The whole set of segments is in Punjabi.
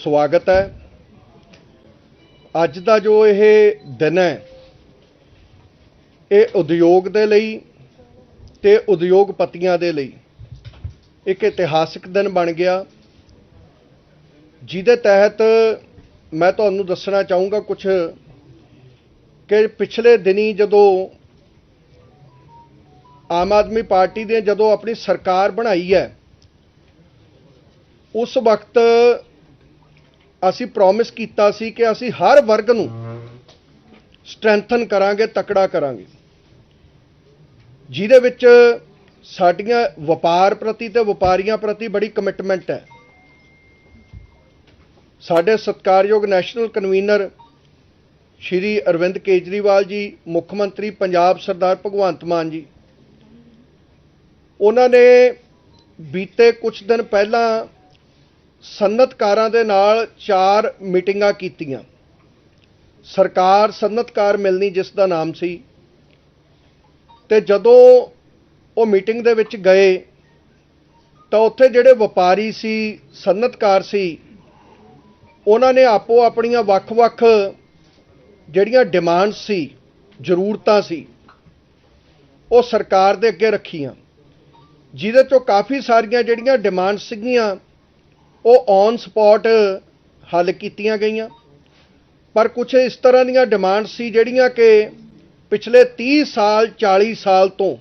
ਸਵਾਗਤ ਹੈ। ਅੱਜ ਦਾ ਜੋ ਇਹ ਦਿਨ ਹੈ, ਇਹ ਉਦਯੋਗ ਦੇ ਲਈ ਤੇ ਉਦਯੋਗਪਤੀਆਂ ਦੇ ਲਈ ਇੱਕ ਇਤਿਹਾਸਿਕ ਦਿਨ ਬਣ ਗਿਆ। ਜਿਹਦੇ ਤਹਿਤ ਮੈਂ ਤੁਹਾਨੂੰ ਦੱਸਣਾ ਚਾਹੂੰਗਾ ਕੁਝ ਕਿ ਪਿਛਲੇ ਦਿਨੀ ਜਦੋਂ ਆਮ ਆਦਮੀ ਪਾਰਟੀ ਨੇ ਜਦੋਂ ਆਪਣੀ ਸਰਕਾਰ ਬਣਾਈ ਹੈ, ਉਸ ਵਕਤ ਅਸੀਂ ਪ੍ਰੋਮਿਸ ਕੀਤਾ ਸੀ ਕਿ ਅਸੀਂ ਹਰ ਵਰਗ ਨੂੰ ਸਟਰੈਂਥਨ ਕਰਾਂਗੇ, ਤਕੜਾ ਕਰਾਂਗੇ। ਜਿਹਦੇ ਵਿੱਚ ਸਾਡੀਆਂ ਵਪਾਰ ਪ੍ਰਤੀ ਤੇ ਵਪਾਰੀਆਂ ਪ੍ਰਤੀ ਬੜੀ ਕਮਿਟਮੈਂਟ ਹੈ। ਸਾਡੇ ਸਤਿਕਾਰਯੋਗ ਨੈਸ਼ਨਲ ਕਨਵੀਨਰ ਸ਼੍ਰੀ ਅਰਵਿੰਦ ਕੇਜਰੀਵਾਲ ਜੀ, ਮੁੱਖ ਮੰਤਰੀ ਪੰਜਾਬ ਸਰਦਾਰ ਭਗਵੰਤ ਮਾਨ ਜੀ, ਉਹਨਾਂ ਨੇ ਬੀਤੇ ਕੁਝ ਦਿਨ ਪਹਿਲਾਂ ਸਨਅਤਕਾਰਾਂ ਦੇ ਨਾਲ ਚਾਰ ਮੀਟਿੰਗਾਂ ਕੀਤੀਆਂ। ਸਰਕਾਰ ਸਨਅਤਕਾਰ ਮਿਲਣੀ ਜਿਸ ਦਾ ਨਾਮ ਸੀ, ਤੇ ਜਦੋਂ ਉਹ ਮੀਟਿੰਗ ਦੇ ਵਿੱਚ ਗਏ, ਤਾਂ ਉੱਥੇ ਜਿਹੜੇ ਵਪਾਰੀ ਸੀ ਸਨਅਤਕਾਰ ਸੀ, ਉਹਨਾਂ ਨੇ ਆਪੋ ਆਪਣੀਆਂ ਵੱਖ-ਵੱਖ ਜਿਹੜੀਆਂ ਡਿਮਾਂਡ ਸੀ, ਜ਼ਰੂਰਤਾਂ ਸੀ, ਉਹ ਸਰਕਾਰ ਦੇ ਅੱਗੇ ਰੱਖੀਆਂ। ਜਿਹਦੇ ਤੋਂ ਕਾਫੀ ਸਾਰੀਆਂ ਜਿਹੜੀਆਂ ਡਿਮਾਂਡ ਸੀਗੀਆਂ ਉਹ ਔਨ ਸਪੌਟ ਹੱਲ ਕੀਤੀਆਂ ਗਈਆਂ। ਪਰ ਕੁਝ ਇਸ ਤਰ੍ਹਾਂ ਦੀਆਂ ਡਿਮਾਂਡ ਸੀ ਜਿਹੜੀਆਂ ਕਿ ਪਿਛਲੇ 30 ਸਾਲ 40 ਸਾਲ ਤੋਂ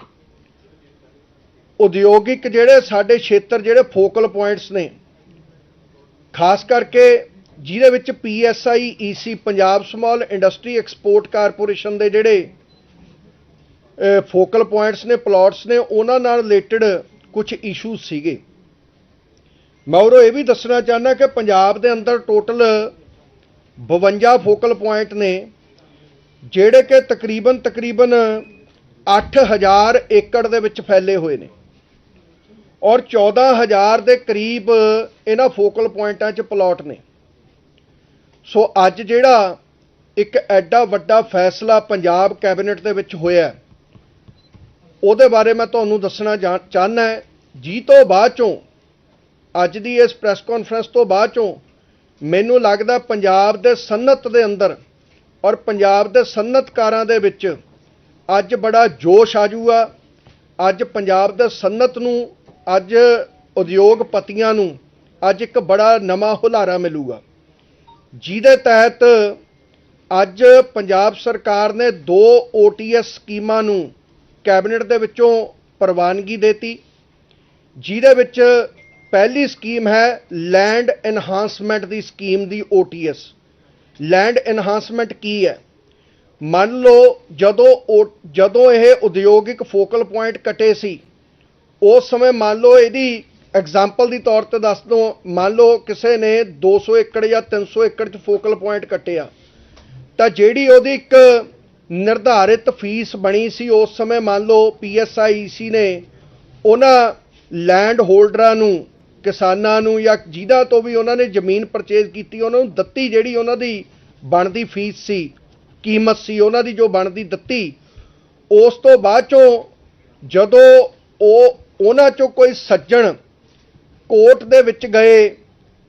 ਉਦਯੋਗਿਕ ਜਿਹੜੇ ਸਾਡੇ ਖੇਤਰ, ਜਿਹੜੇ ਫੋਕਲ ਪੁਆਇੰਟਸ ਨੇ, ਖਾਸ ਕਰਕੇ ਜਿਹਦੇ ਵਿੱਚ PSI EC Punjab small industry export corporation ਦੇ ਜਿਹੜੇ ਫੋਕਲ ਪੁਆਇੰਟਸ ਨੇ ਪਲਾਟਸ ਨੇ, ਉਹਨਾਂ ਨਾਲ ਰਿਲੇਟਡ ਕੁਝ ਇਸ਼ੂਜ਼ ਸੀਗੇ। ਮੈਂ ਉਹ ਇਹ ਵੀ ਦੱਸਣਾ ਚਾਹੁੰਦਾ ਕਿ ਪੰਜਾਬ ਦੇ ਅੰਦਰ ਟੋਟਲ 52 ਫੋਕਲ ਪੁਆਇੰਟ ਨੇ, ਜਿਹੜੇ ਕਿ ਤਕਰੀਬਨ ਤਕਰੀਬਨ 8000 ਏਕੜ ਦੇ ਵਿੱਚ ਫੈਲੇ ਹੋਏ ਨੇ ਔਰ 14000 ਦੇ ਕਰੀਬ ਇਹਨਾਂ ਫੋਕਲ ਪੁਆਇੰਟਾਂ 'ਚ ਪਲਾਟ ਨੇ। ਸੋ ਅੱਜ ਜਿਹੜਾ ਇੱਕ ਐਡਾ ਵੱਡਾ ਫੈਸਲਾ ਪੰਜਾਬ ਕੈਬਨਿਟ ਦੇ ਵਿੱਚ ਹੋਇਆ ਉਹਦੇ ਬਾਰੇ ਮੈਂ ਤੁਹਾਨੂੰ ਦੱਸਣਾ ਚਾਹੁੰਦਾ ਜੀ ਤੋਂ ਬਾਅਦ ਚੋਂ ਅੱਜ ਦੀ ਇਸ ਪ੍ਰੈਸ ਕਾਨਫਰੰਸ ਤੋਂ ਬਾਅਦ ਚੋਂ ਮੈਨੂੰ ਲੱਗਦਾ ਪੰਜਾਬ ਦੇ ਸਨਅਤ ਦੇ ਅੰਦਰ ਔਰ ਪੰਜਾਬ ਦੇ ਸਨਅਤਕਾਰਾਂ ਦੇ ਵਿੱਚ ਅੱਜ ਬੜਾ ਜੋਸ਼ ਆ ਜੂਗਾ। ਅੱਜ ਪੰਜਾਬ ਦੇ ਸਨਅਤ ਨੂੰ, ਅੱਜ ਉਦਯੋਗਪਤੀਆਂ ਨੂੰ, ਅੱਜ ਇੱਕ ਬੜਾ ਨਵਾਂ ਹੁਲਾਰਾ ਮਿਲੂਗਾ। ਜਿਹਦੇ ਤਹਿਤ ਅੱਜ ਪੰਜਾਬ ਸਰਕਾਰ ਨੇ ਦੋ OTS ਸਕੀਮਾਂ ਨੂੰ ਕੈਬਨਿਟ ਦੇ ਵਿੱਚੋਂ ਪ੍ਰਵਾਨਗੀ ਦਿੱਤੀ, ਜਿਹਦੇ ਵਿੱਚ ਪਹਿਲੀ ਸਕੀਮ ਹੈ ਲੈਂਡ ਐਨਹਾਂਸਮੈਂਟ ਦੀ ਸਕੀਮ ਦੀ OTS ਲੈਂਡ ਐਨਹਾਂਸਮੈਂਟ ਕੀ ਹੈ? ਮੰਨ ਲਓ ਜਦੋਂ ਉਹ- ਜਦੋਂ ਇਹ ਉਦਯੋਗਿਕ ਫੋਕਲ ਪੁਆਇੰਟ ਕਟੇ ਸੀ, ਉਸ ਸਮੇਂ ਮੰਨ ਲਓ ਇਹਦੀ ਐਗਜ਼ਾਮਪਲ ਦੀ ਤੌਰ ਤੇ ਦੱਸ ਦੋ, ਮੰਨ ਲਓ ਕਿਸੇ ਨੇ 200 ਏਕੜ ਜਾਂ 300 ਏਕੜ ਚ ਫੋਕਲ ਪੁਆਇੰਟ ਕੱਟਿਆ, ਤਾਂ ਜਿਹੜੀ ਉਹਦੀ ਇੱਕ ਨਿਰਧਾਰਿਤ ਫੀਸ ਬਣੀ ਸੀ ਉਸ ਸਮੇਂ ਮੰਨ ਲਓ ਪੀਐਸਆਈਸੀ ਨੇ, ਉਹਨਾਂ ਲੈਂਡ ਹੋਲਡਰਾਂ ਨੂੰ ਕਿਸਾਨਾਂ ਨੂੰ ਜਾਂ ਜਿਹਦਾ ਤੋਂ ਵੀ ਉਹਨਾਂ ਨੇ ਜ਼ਮੀਨ ਪਰਚੇਜ਼ ਕੀਤੀ, ਉਹਨਾਂ ਨੂੰ ਦਿੱਤੀ ਜਿਹੜੀ ਉਹਨਾਂ ਦੀ ਬਣਦੀ ਫੀਸ ਸੀ, ਕੀਮਤ ਸੀ, ਉਹਨਾਂ ਦੀ ਜੋ ਬਣਦੀ ਦਿੱਤੀ, ਉਸ ਤੋਂ ਬਾਅਦ ਚੋਂ ਜਦੋਂ ਉਹ ਉਹਨਾਂ ਚੋਂ ਕੋਈ ਸੱਜਣ ਕੋਰਟ ਦੇ ਵਿੱਚ ਗਏ,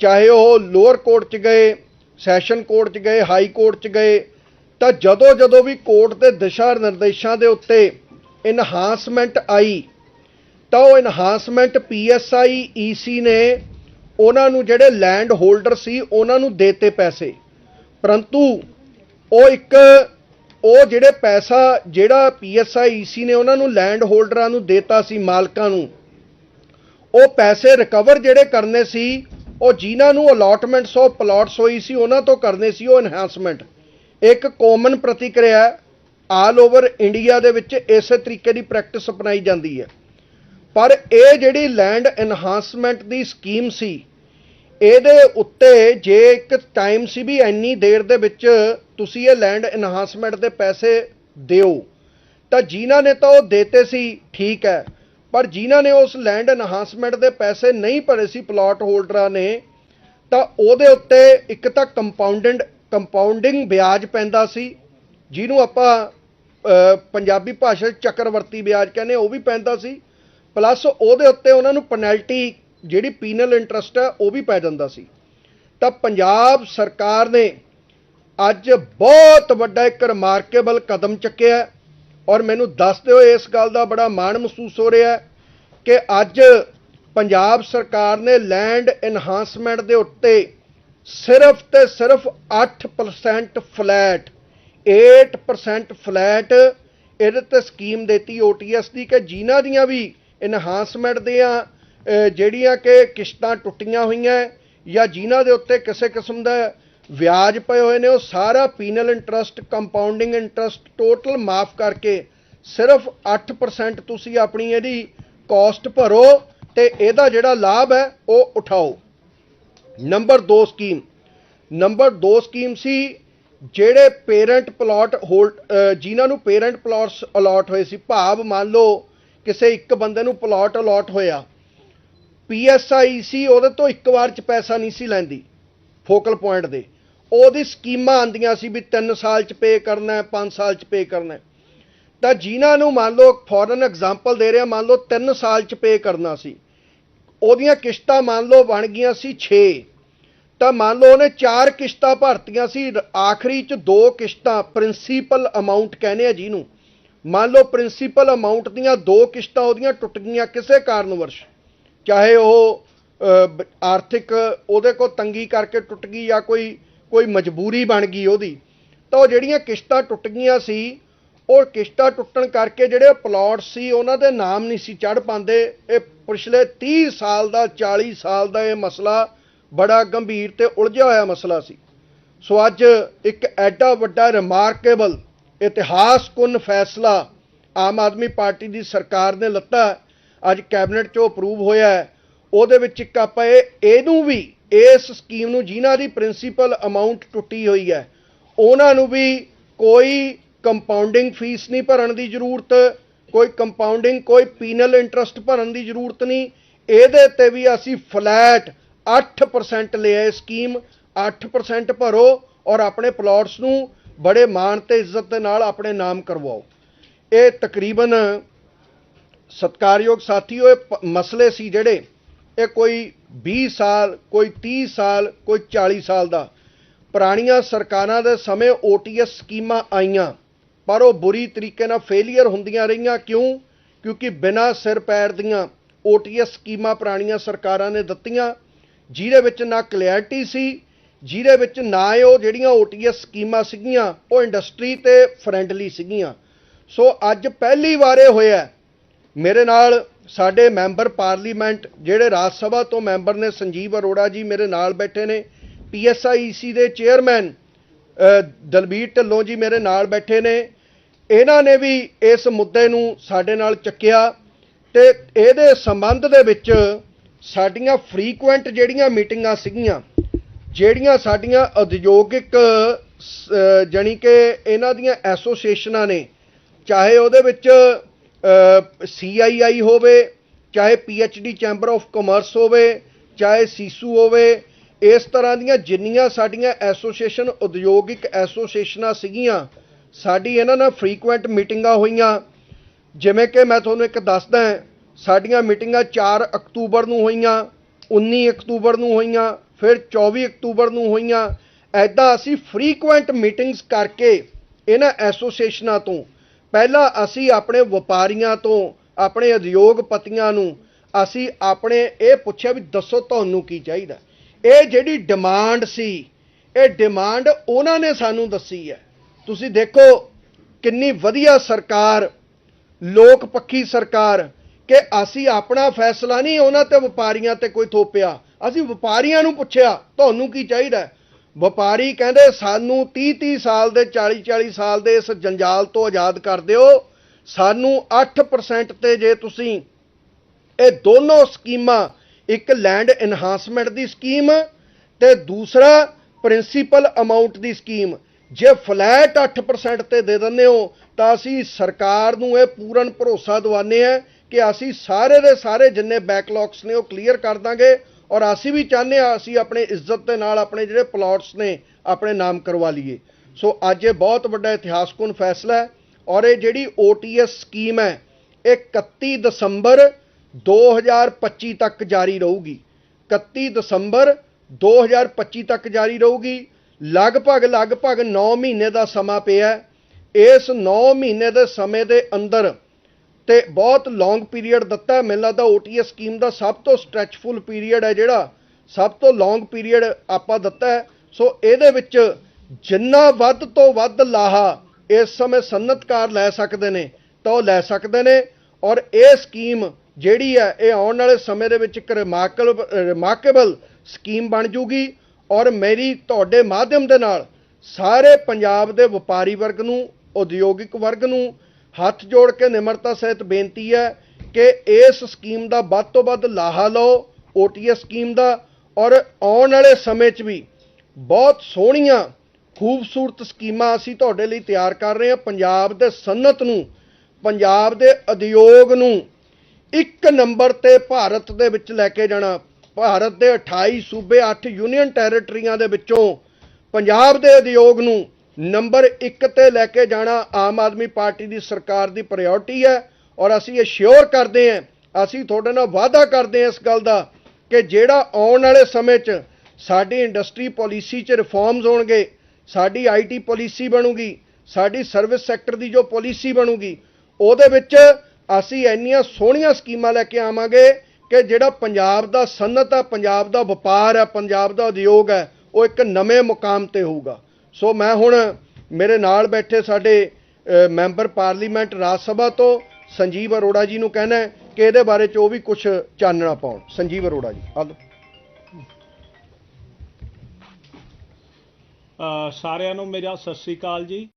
ਚਾਹੇ ਉਹ ਲੋਅਰ ਕੋਰਟ 'ਚ ਗਏ ਸੈਸ਼ਨ ਕੋਰਟ 'ਚ ਗਏ ਹਾਈ ਕੋਰਟ 'ਚ ਗਏ, ਤਾਂ ਜਦੋਂ ਜਦੋਂ ਵੀ ਕੋਰਟ ਦੇ ਦਿਸ਼ਾ ਨਿਰਦੇਸ਼ਾਂ ਦੇ ਉੱਤੇ ਇਨਹਾਂਸਮੈਂਟ ਆਈ ਤਾਂ ਉਹ ਇਨਹਾਂਸਮੈਂਟ ਪੀਐਸਆਈ ਈਸੀ ਨੇ। ਉਹਨਾਂ ਨੂੰ ਜਿਹੜੇ ਲੈਂਡ ਹੋਲਡਰ ਸੀ, ਉਹਨਾਂ ਨੂੰ ਦੇਤੇ ਪੈਸੇ। ਪਰੰਤੂ ਉਹ ਇੱਕ, ਉਹ ਜਿਹੜੇ ਪੈਸਾ ਜਿਹੜਾ ਪੀਐਸਆਈ ਈਸੀ ਨੇ, ਉਹਨਾਂ ਨੂੰ ਲੈਂਡ ਹੋਲਡਰਾਂ ਨੂੰ ਦੇਤਾ ਸੀ ਮਾਲਕਾਂ ਨੂੰ। ਉਹ ਪੈਸੇ ਰਿਕਵਰ ਜਿਹੜੇ ਕਰਨੇ ਸੀ, ਉਹ ਜਿਨ੍ਹਾਂ ਨੂੰ ਅਲਾਟਮੈਂਟਸ ਆਫ ਪਲਾਟਸ ਹੋਈ ਸੀ, ਉਹਨਾਂ ਤੋਂ ਕਰਨੇ ਸੀ ਉਹ ਐਨਹਾਂਸਮੈਂਟ ਇੱਕ ਕਾਮਨ ਪ੍ਰਤੀਕਿਰਿਆ ਆਲ ਓਵਰ ਇੰਡੀਆ ਦੇ ਵਿੱਚ ਇਸੇ ਤਰੀਕੇ ਦੀ ਪ੍ਰੈਕਟਿਸ ਅਪਣਾਈ ਜਾਂਦੀ ਹੈ। ਪਰ ਇਹ ਜਿਹੜੀ ਲੈਂਡ ਐਨਹਾਂਸਮੈਂਟ ਦੀ ਸਕੀਮ ਸੀ, ਇਹਦੇ ਉੱਤੇ ਜੇ ਇੱਕ ਟਾਈਮ ਸੀ ਵੀ ਇੰਨੀ ਦੇਰ ਦੇ ਵਿੱਚ ਤੁਸੀਂ ਇਹ ਲੈਂਡ ਐਨਹਾਂਸਮੈਂਟ ਦੇ ਪੈਸੇ ਦਿਓ, ਤਾਂ ਜਿਨ੍ਹਾਂ ਨੇ ਤਾਂ ਉਹ ਦੇਤੇ ਸੀ, ਠੀਕ ਹੈ। ਪਰ ਜਿਨ੍ਹਾਂ ਨੇ ਉਸ ਲੈਂਡ ਐਨਹਾਂਸਮੈਂਟ ਦੇ ਪੈਸੇ ਨਹੀਂ ਭਰੇ ਸੀ ਪਲਾਟ ਹੋਲਡਰਾਂ ਨੇ, ਤਾਂ ਉਹਦੇ ਉੱਤੇ ਇੱਕ ਤਾਂ ਕੰਪਾਊਂਡਡ ਕੰਪਾਊਂਡਿੰਗ ਵਿਆਜ ਪੈਂਦਾ ਸੀ, ਜਿਹਨੂੰ ਆਪਾਂ ਪੰਜਾਬੀ ਭਾਸ਼ਾ ਚੱਕਰਵਰਤੀ ਵਿਆਜ ਕਹਿੰਦੇ, ਉਹ ਵੀ ਪੈਂਦਾ ਸੀ। ਪਲੱਸ ਉਹਦੇ ਉੱਤੇ ਉਹਨਾਂ ਨੂੰ ਪੈਨਲਟੀ ਜਿਹੜੀ ਪੀਨਲ ਇੰਟਰਸਟ ਹੈ, ਉਹ ਵੀ ਪੈ ਜਾਂਦਾ ਸੀ। ਤਾਂ ਪੰਜਾਬ ਸਰਕਾਰ ਨੇ ਅੱਜ ਬਹੁਤ ਵੱਡਾ ਇੱਕ ਰਿਮਾਰਕੇਬਲ ਕਦਮ ਚੱਕਿਆ ਔਰ ਮੈਨੂੰ ਦੱਸਦੇ ਹੋਏ ਇਸ ਗੱਲ ਦਾ ਬੜਾ ਮਾਣ ਮਹਿਸੂਸ ਹੋ ਰਿਹਾ ਕਿ ਅੱਜ ਪੰਜਾਬ ਸਰਕਾਰ ਨੇ ਲੈਂਡ ਐਨਹਾਂਸਮੈਂਟ ਦੇ ਉੱਤੇ ਸਿਰਫ ਤੇ ਸਿਰਫ 8% ਫਲੈਟ 8% ਫਲੈਟ ਇਹਦੇ ਤੇ ਸਕੀਮ ਦਿੱਤੀ ਓਟੀਐਸ ਦੀ ਕਿ ਜਿਨ੍ਹਾਂ ਦੀਆਂ ਵੀ ਇਨਹਾਂਸਮੈਂਟ ਦੀਆਂ ਜਿਹੜੀਆਂ ਕਿ ਕਿਸ਼ਤਾਂ ਟੁੱਟੀਆਂ ਹੋਈਆਂ ਜਾਂ ਜਿਨ੍ਹਾਂ ਦੇ ਉੱਤੇ ਕਿਸੇ ਕਿਸਮ ਦਾ ਵਿਆਜ ਪਏ ਹੋਏ ਨੇ, ਉਹ ਸਾਰਾ penal interest compounding interest total ਮਾਫ ਕਰਕੇ ਸਿਰਫ 8% ਤੁਸੀਂ ਆਪਣੀ ਇਹਦੀ ਕਾਸਟ ਭਰੋ ਤੇ ਇਹਦਾ ਜਿਹੜਾ ਲਾਭ ਹੈ, ਉਹ ਉਠਾਓ। ਨੰਬਰ 2 ਸਕੀਮ ਨੰਬਰ 2 ਸਕੀਮ ਸੀ ਜਿਹੜੇ ਪੇਰੈਂਟ ਪਲਾਟ ਹੋਲਡ ਜਿਨ੍ਹਾਂ ਨੂੰ ਪੇਰੈਂਟ ਪਲਾਟਸ ਅਲਾਟ ਹੋਏ ਸੀ। ਭਾਵ ਮੰਨ ਲਓ ਕਿਸੇ ਇੱਕ ਬੰਦੇ ਨੂੰ ਪਲਾਟ ਅਲਾਟ ਹੋਇਆ। ਪੀਐਸਆਈ ਸੀ ਉਹਦੇ ਤੋਂ ਇੱਕ ਵਾਰ ਚ ਪੈਸਾ ਨਹੀਂ ਸੀ ਲੈਂਦੀ ਫੋਕਲ ਪੁਆਇੰਟ ਦੇ। ਉਹਦੀ ਸਕੀਮਾਂ ਆਂਦੀਆਂ ਸੀ ਵੀ 3 ਸਾਲ ਚ ਪੇ ਕਰਨਾ ਹੈ 5 ਸਾਲ ਚ ਪੇ ਕਰਨਾ ਹੈ। ਤਾਂ ਜਿਨ੍ਹਾਂ ਨੂੰ ਮੰਨ ਲਓ ਫੋਰਨ ਐਗਜ਼ਾਮਪਲ ਦੇ ਰਿਹਾ, ਮੰਨ ਲਓ 3 ਸਾਲ ਚ ਪੇ ਕਰਨਾ ਸੀ। ਉਹਦੀਆਂ ਕਿਸ਼ਤਾਂ ਮੰਨ ਲਓ ਬਣ ਗਈਆਂ ਸੀ 6 ਤਾਂ ਮੰਨ ਲਓ ਉਹਨੇ 4 ਕਿਸ਼ਤਾਂ ਭਰਤੀਆਂ ਸੀ, ਆਖਰੀ ਚ ਦੋ ਕਿਸ਼ਤਾਂ ਪ੍ਰਿੰਸੀਪਲ ਅਮਾਉਂਟ ਕਹਿੰਦੇ ਆ ਜਿਹਨੂੰ। ਮੰਨ ਲਓ ਪ੍ਰਿੰਸੀਪਲ ਅਮਾਉਂਟ ਦੀਆਂ ਦੋ ਕਿਸ਼ਤਾਂ ਉਹਦੀਆਂ ਟੁੱਟ ਗਈਆਂ ਕਿਸੇ ਕਾਰਨ ਵਰਸ਼, ਚਾਹੇ ਉਹ ਆਰਥਿਕ ਉਹਦੇ ਕੋ ਤੰਗੀ ਕਰਕੇ ਟੁੱਟ ਗਈ ਜਾਂ ਕੋਈ ਕੋਈ ਮਜਬੂਰੀ ਬਣ ਗਈ ਉਹਦੀ, ਤਾਂ ਉਹ ਜਿਹੜੀਆਂ ਕਿਸ਼ਤਾਂ ਟੁੱਟ ਗਈਆਂ ਸੀ, ਉਹ ਕਿਸ਼ਤਾਂ ਟੁੱਟਣ ਕਰਕੇ ਜਿਹੜੇ ਪਲਾਟ ਸੀ ਉਹਨਾਂ ਦੇ ਨਾਮ ਨਹੀਂ ਸੀ ਚੜ ਪਾਉਂਦੇ। ਇਹ ਪਿਛਲੇ 30 ਸਾਲ ਦਾ 40 ਸਾਲ ਦਾ ਇਹ ਮਸਲਾ ਬੜਾ ਗੰਭੀਰ ਤੇ ਉਲਝਿਆ ਹੋਇਆ ਮਸਲਾ ਸੀ। ਸੋ ਅੱਜ ਇੱਕ ਐਡਾ ਵੱਡਾ ਰਿਮਾਰਕੇਬਲ ਇਤਿਹਾਸਕੁਨ ਫੈਸਲਾ ਆਮ ਆਦਮੀ ਪਾਰਟੀ ਦੀ ਸਰਕਾਰ ਨੇ ਲੱਤਾ। ਅੱਜ ਕੈਬਨਿਟ 'ਚੋਂ ਅਪਰੂਵ ਹੋਇਆ ਉਹਦੇ ਵਿੱਚ ਇੱਕ ਆਪਾਂ ਇਹ, ਇਹਨੂੰ ਵੀ, ਇਸ ਸਕੀਮ ਨੂੰ ਜਿਨ੍ਹਾਂ ਦੀ ਪ੍ਰਿੰਸੀਪਲ ਅਮਾਉਂਟ ਟੁੱਟੀ ਹੋਈ ਹੈ, ਉਹਨਾਂ ਨੂੰ ਵੀ ਕੋਈ ਕੰਪਾਊਂਡਿੰਗ ਫੀਸ ਨਹੀਂ ਭਰਨ ਦੀ ਜ਼ਰੂਰਤ, ਕੋਈ ਕੰਪਾਊਂਡਿੰਗ ਕੋਈ ਪੀਨਲ ਇੰਟਰਸਟ ਭਰਨ ਦੀ ਜ਼ਰੂਰਤ ਨਹੀਂ। ਇਹਦੇ ਤੇ ਵੀ ਅਸੀਂ ਫਲੈਟ 8% ਲਿਆ ਸਕੀਮ 8% ਭਰੋ ਔਰ ਆਪਣੇ ਪਲਾਟਸ ਨੂੰ ਬੜੇ ਮਾਣ ਤੇ ਇੱਜ਼ਤ ਦੇ ਨਾਲ ਆਪਣੇ ਨਾਮ ਕਰਵਾਓ। ਇਹ ਤਕਰੀਬਨ ਸਤਕਾਰਯੋਗ ਸਾਥੀਓ ਇਹ ਪ- ਮਸਲੇ ਸੀ ਜਿਹੜੇ ਇਹ ਕੋਈ 20 ਸਾਲ, ਕੋਈ 30 ਸਾਲ, ਕੋਈ 40 ਸਾਲ ਦਾ। ਪੁਰਾਣੀਆਂ ਸਰਕਾਰਾਂ ਦੇ ਸਮੇਂ ਓਟੀਐਸ ਸਕੀਮਾਂ ਆਈਆਂ, ਪਰ ਉਹ ਬੁਰੀ ਤਰੀਕੇ ਨਾਲ ਫੇਲੀਅਰ ਹੁੰਦੀਆਂ ਰਹੀਆਂ। ਕਿਉਂ? ਕਿਉਂਕਿ ਬਿਨਾਂ ਸਿਰ ਪੈਰ ਦੀਆਂ ਓਟੀਐਸ ਸਕੀਮਾਂ ਪੁਰਾਣੀਆਂ ਸਰਕਾਰਾਂ ਨੇ ਦਿੱਤੀਆਂ, ਜਿਹਦੇ ਵਿੱਚ ਨਾ ਕਲੈਰਿਟੀ ਸੀ ਜਿਹਦੇ ਵਿੱਚ ਨਾ ਉਹ ਜਿਹੜੀਆਂ ਓਟੀਐਸ ਸਕੀਮਾਂ ਸੀਗੀਆਂ, ਉਹ ਇੰਡਸਟਰੀ ਤੇ ਫਰੈਂਡਲੀ ਸੀਗੀਆਂ। ਸੋ ਅੱਜ ਪਹਿਲੀ ਵਾਰੇ ਹੋਇਆ ਮੇਰੇ ਨਾਲ ਸਾਡੇ ਮੈਂਬਰ ਪਾਰਲੀਮੈਂਟ, ਜਿਹੜੇ ਰਾਜ ਸਭਾ ਤੋਂ ਮੈਂਬਰ ਨੇ, ਸੰਜੀਵ ਅਰੋੜਾ ਜੀ ਮੇਰੇ ਨਾਲ ਬੈਠੇ ਨੇ ਪੀਐਸਆਈਸੀ ਦੇ ਚੇਅਰਮੈਨ ਦਲਬੀਰ ਢਿੱਲੋਂ ਜੀ ਮੇਰੇ ਨਾਲ ਬੈਠੇ ਨੇ। ਇਹਨਾਂ ਨੇ ਵੀ ਇਸ ਮੁੱਦੇ ਨੂੰ ਸਾਡੇ ਨਾਲ ਚੱਕਿਆ ਤੇ ਇਹਦੇ ਸੰਬੰਧ ਦੇ ਵਿੱਚ ਸਾਡੀਆਂ ਫ੍ਰੀਕੁਐਂਟ ਜਿਹੜੀਆਂ ਮੀਟਿੰਗਾਂ ਸੀਗੀਆਂ ਜਿਹੜੀਆਂ ਸਾਡੀਆਂ ਉਦਯੋਗਿਕ ਸ- ਜਾਣੀ ਕਿ ਇਹਨਾਂ ਦੀਆਂ ਐਸੋਸੀਏਸ਼ਨਾਂ ਨੇ, ਚਾਹੇ ਉਹਦੇ ਵਿੱਚ ਸੀਆਈਆਈ ਹੋਵੇ, ਚਾਹੇ ਪੀਐਚਡੀ ਚੈਂਬਰ ਆਫ ਕਮਰਸ ਹੋਵੇ, ਚਾਹੇ ਸੀਸੂ ਹੋਵੇ, ਇਸ ਤਰ੍ਹਾਂ ਦੀਆਂ ਜਿੰਨੀਆਂ ਸਾਡੀਆਂ ਐਸੋਸੀਏਸ਼ਨ, ਉਦਯੋਗਿਕ ਐਸੋਸੀਏਸ਼ਨਾਂ ਸੀਗੀਆਂ, ਸਾਡੀ ਇਹਨਾਂ ਨਾਲ ਫ੍ਰੀਕੁਐਂਟ ਮੀਟਿੰਗਾਂ ਹੋਈਆਂ। ਜਿਵੇਂ ਕਿ ਮੈਂ ਤੁਹਾਨੂੰ ਇੱਕ ਦੱਸਦਾ, ਸਾਡੀਆਂ ਮੀਟਿੰਗਾਂ 4 ਅਕਤੂਬਰ ਨੂੰ ਹੋਈਆਂ 19 ਅਕਤੂਬਰ ਨੂੰ ਹੋਈਆਂ ਫਿਰ 24 ਅਕਤੂਬਰ ਨੂੰ ਹੋਈਆਂ। ਐਦਾਂ ਅਸੀਂ ਫ੍ਰੀਕੁਐਂਟ ਮੀਟਿੰਗਸ ਕਰਕੇ ਇਹਨਾਂ ਐਸੋਸੀਏਸ਼ਨਾਂ ਤੋਂ, ਪਹਿਲਾਂ ਅਸੀਂ ਆਪਣੇ ਵਪਾਰੀਆਂ ਤੋਂ, ਆਪਣੇ ਉਦਯੋਗਪਤੀਆਂ ਨੂੰ, ਅਸੀਂ ਆਪਣੇ ਇਹ ਪੁੱਛਿਆ ਵੀ ਦੱਸੋ ਤੁਹਾਨੂੰ ਕੀ ਚਾਹੀਦਾ। ਇਹ ਜਿਹੜੀ ਡਿਮਾਂਡ ਸੀ, ਇਹ ਡਿਮਾਂਡ ਉਹਨਾਂ ਨੇ ਸਾਨੂੰ ਦੱਸੀ ਹੈ। ਤੁਸੀਂ ਦੇਖੋ ਕਿੰਨੀ ਵਧੀਆ ਸਰਕਾਰ ਲੋਕ ਪੱਖੀ ਸਰਕਾਰ, ਕਿ ਅਸੀਂ ਆਪਣਾ ਫੈਸਲਾ ਨਹੀਂ ਉਹਨਾਂ ਤੇ ਵਪਾਰੀਆਂ ਤੇ ਕੋਈ ਥੋਪਿਆ। ਅਸੀਂ ਵਪਾਰੀਆਂ ਨੂੰ ਪੁੱਛਿਆ, ਤੁਹਾਨੂੰ ਕੀ ਚਾਹੀਦਾ ਵਪਾਰੀ ਕਹਿੰਦੇ, ਸਾਨੂੰ 30 30 ਸਾਲ ਦੇ 40 40 ਸਾਲ ਦੇ ਇਸ ਜੰਜਾਲ ਤੋਂ ਆਜ਼ਾਦ ਕਰ ਦਿਓ। ਸਾਨੂੰ 8% ਤੇ ਜੇ ਤੁਸੀਂ ਇਹ ਦੋਨੋਂ ਸਕੀਮਾਂ, ਇੱਕ ਲੈਂਡ ਇਨਹਾਂਸਮੈਂਟ ਦੀ ਸਕੀਮ ਤੇ ਦੂਸਰਾ ਪ੍ਰਿੰਸੀਪਲ ਅਮਾਉਂਟ ਦੀ ਸਕੀਮ, ਜੇ ਫਲੈਟ 8% ਤੇ ਦੇ ਦਿੰਦੇ ਹੋ, ਤਾਂ ਅਸੀਂ ਸਰਕਾਰ ਨੂੰ ਇਹ ਪੂਰਨ ਭਰੋਸਾ ਦਿਵਾਉਂਦੇ ਆ ਕਿ ਅਸੀਂ ਸਾਰੇ ਦੇ ਸਾਰੇ ਜਿੰਨੇ ਬੈਕਲੌਗਸ ਨੇ ਉਹ ਕਲੀਅਰ ਕਰ ਦਾਂਗੇ। ਔਰ ਅਸੀਂ ਵੀ ਚਾਹੁੰਦੇ ਆ ਅਸੀਂ ਆਪਣੇ ਇੱਜ਼ਤ ਦੇ ਨਾਲ ਆਪਣੇ ਜਿਹੜੇ ਪਲਾਟਸ ਨੇ, ਆਪਣੇ ਨਾਮ ਕਰਵਾ ਲਈਏ। ਸੋ ਅੱਜ ਇਹ ਬਹੁਤ ਵੱਡਾ ਇਤਿਹਾਸਕੁਨ ਫੈਸਲਾ ਹੈ ਔਰ ਇਹ ਜਿਹੜੀ OTS ਸਕੀਮ ਹੈ, ਇਹ 31 ਦਸੰਬਰ 2025 ਤੱਕ ਜਾਰੀ ਰਹੂਗੀ। 31 ਦਸੰਬਰ 2025 ਤੱਕ ਜਾਰੀ ਰਹੂਗੀ। ਲਗਭਗ ਲਗਭਗ 9 ਮਹੀਨੇ ਦਾ ਸਮਾਂ ਪਿਆ ਇਸ 9 ਮਹੀਨੇ ਦੇ ਸਮੇਂ ਦੇ ਅੰਦਰ ਤੇ ਬਹੁਤ ਲੌਂਗ ਪੀਰੀਅਡ ਦਿੱਤਾ ਮੈਨੂੰ ਲੱਗਦਾ ਓਟੀਐਸ ਸਕੀਮ ਦਾ ਸਭ ਤੋਂ ਸਟ੍ਰੈਚਫੁਲ ਪੀਰੀਅਡ ਹੈ ਜਿਹੜਾ। ਸਭ ਤੋਂ ਲੌਂਗ ਪੀਰੀਅਡ ਆਪਾਂ ਦਿੱਤਾ ਸੋ ਇਹਦੇ ਵਿੱਚ ਜਿੰਨਾ ਵੱਧ ਤੋਂ ਵੱਧ ਲਾਹਾ ਇਸ ਸਮੇਂ ਸਨਅਤਕਾਰ ਲੈ ਸਕਦੇ ਨੇ, ਤਾਂ ਉਹ ਲੈ ਸਕਦੇ ਨੇ। ਔਰ ਇਹ ਸਕੀਮ ਜਿਹੜੀ ਹੈ, ਇਹ ਆਉਣ ਵਾਲੇ ਸਮੇਂ ਦੇ ਵਿੱਚ ਇੱਕ ਰਿਮਾਰਕਲ ਰਿਮਾਰਕੇਬਲ ਸਕੀਮ ਬਣ ਜੂਗੀ। ਔਰ ਮੇਰੀ, ਤੁਹਾਡੇ ਮਾਧਿਅਮ ਦੇ ਨਾਲ ਸਾਰੇ ਪੰਜਾਬ ਦੇ ਵਪਾਰੀ ਵਰਗ ਨੂੰ, ਉਦਯੋਗਿਕ ਵਰਗ ਨੂੰ ਹੱਥ ਜੋੜ ਕੇ ਨਿਮਰਤਾ ਸਹਿਤ ਬੇਨਤੀ ਹੈ ਕਿ ਇਸ ਸਕੀਮ ਦਾ ਵੱਧ ਤੋਂ ਵੱਧ ਲਾਹਾ ਲਓ ਓਟੀਐਸ ਸਕੀਮ ਦਾ, ਔਰ ਆਉਣ ਵਾਲੇ ਸਮੇਂ 'ਚ ਵੀ ਬਹੁਤ ਸੋਹਣੀਆਂ, ਖੂਬਸੂਰਤ ਸਕੀਮਾਂ ਅਸੀਂ ਤੁਹਾਡੇ ਲਈ ਤਿਆਰ ਕਰ ਰਹੇ ਹਾਂ। ਪੰਜਾਬ ਦੇ ਸਨਅਤ ਨੂੰ, ਪੰਜਾਬ ਦੇ ਉਦਯੋਗ ਨੂੰ ਇੱਕ ਨੰਬਰ ਤੇ ਭਾਰਤ ਦੇ ਵਿੱਚ ਲੈ ਕੇ ਜਾਣਾ, ਭਾਰਤ ਦੇ 28 ਸੂਬੇ 8 ਯੂਨੀਅਨ ਟੈਰੀਟਰੀਆਂ ਦੇ ਵਿੱਚੋਂ ਪੰਜਾਬ ਦੇ ਉਦਯੋਗ ਨੂੰ ਨੰਬਰ 1 ਤੇ ਲੈ ਕੇ ਜਾਣਾ ਆਮ ਆਦਮੀ ਪਾਰਟੀ ਦੀ ਸਰਕਾਰ ਦੀ ਪ੍ਰਾਇੋਰਟੀ ਹੈ ਔਰ ਅਸੀਂ ਇਹ ਸ਼ੋਰ ਕਰਦੇ ਹਾਂ, ਅਸੀਂ ਤੁਹਾਡੇ ਨਾਲ ਵਾਅਦਾ ਕਰਦੇ ਹਾਂ ਇਸ ਗੱਲ ਦਾ ਕਿ ਜਿਹੜਾ ਆਉਣ ਵਾਲੇ ਸਮੇਂ 'ਚ ਸਾਡੀ ਇੰਡਸਟਰੀ ਪਾਲਿਸੀ 'ਚ ਰਿਫਾਰਮਸ ਹੋਣਗੇ, ਸਾਡੀ ਆਈਟੀ ਪਾਲਿਸੀ ਬਣੂਗੀ, ਸਾਡੀ ਸਰਵਿਸ ਸੈਕਟਰ ਦੀ ਜੋ ਪਾਲਿਸੀ ਬਣੂਗੀ, ਉਹਦੇ ਵਿੱਚ ਅਸੀਂ ਇੰਨੀਆਂ ਸੋਹਣੀਆਂ ਸਕੀਮਾਂ ਲੈ ਕੇ ਆਵਾਂਗੇ ਕਿ ਜਿਹੜਾ ਪੰਜਾਬ ਦਾ ਸਨਅਤ ਆ, ਪੰਜਾਬ ਦਾ ਵਪਾਰ ਹੈ ਪੰਜਾਬ ਦਾ ਉਦਯੋਗ ਹੈ ਉਹ ਇੱਕ ਨਵੇਂ ਮੁਕਾਮ ਤੇ ਹੋਊਗਾ। ਸੋ ਮੈਂ ਹੁਣ ਮੇਰੇ ਨਾਲ ਬੈਠੇ ਸਾਡੇ ਮੈਂਬਰ ਪਾਰਲੀਮੈਂਟ ਰਾਜ ਸਭਾ ਤੋਂ ਸੰਜੀਵ ਅਰੋੜਾ ਜੀ ਨੂੰ ਕਹਿਣਾ ਕਿ ਇਹਦੇ ਬਾਰੇ ਚ ਉਹ ਵੀ ਕੁਝ ਚਾਨਣਾ ਪਾਉਣ। ਸੰਜੀਵ ਅਰੋੜਾ ਜੀ ਆ ਸਾਰਿਆਂ ਨੂੰ ਮੇਰਾ ਸਤਿ ਸ੍ਰੀ ਅਕਾਲ ਜੀ।